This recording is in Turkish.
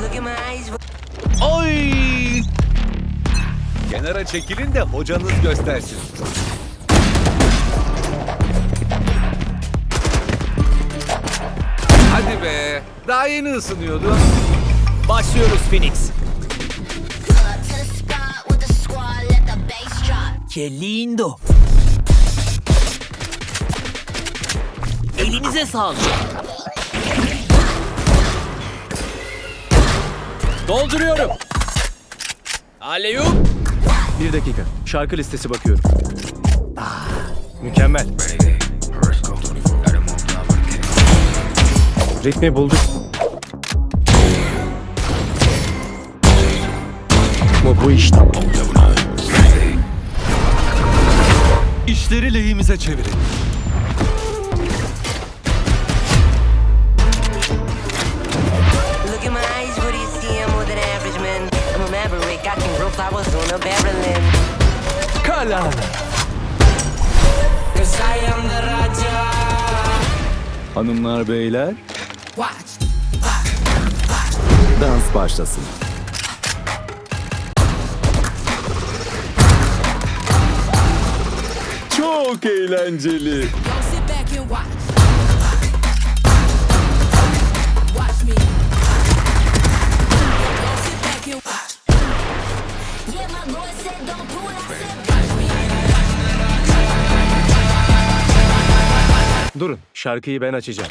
Look in my eyes. Oy! Kenara çekilin de hocanız göstersin. Hadi be. Daha yeni ısınıyordu. Başlıyoruz Phoenix. Que lindo. Elinize sağlık. Dolduruyorum. Aleyum. Bir dakika. Şarkı listesi bakıyorum. Ah, mükemmel. Ritmi bulduk. Bu, bu iş tamam. İşleri lehimize çevirin. Flowers on a barrel limb. Kala. Cause I am the Raja. Hanımlar beyler Watch. dans başlasın. Çok eğlenceli. Sit back and. Watch Durun. Şarkıyı ben açacağım.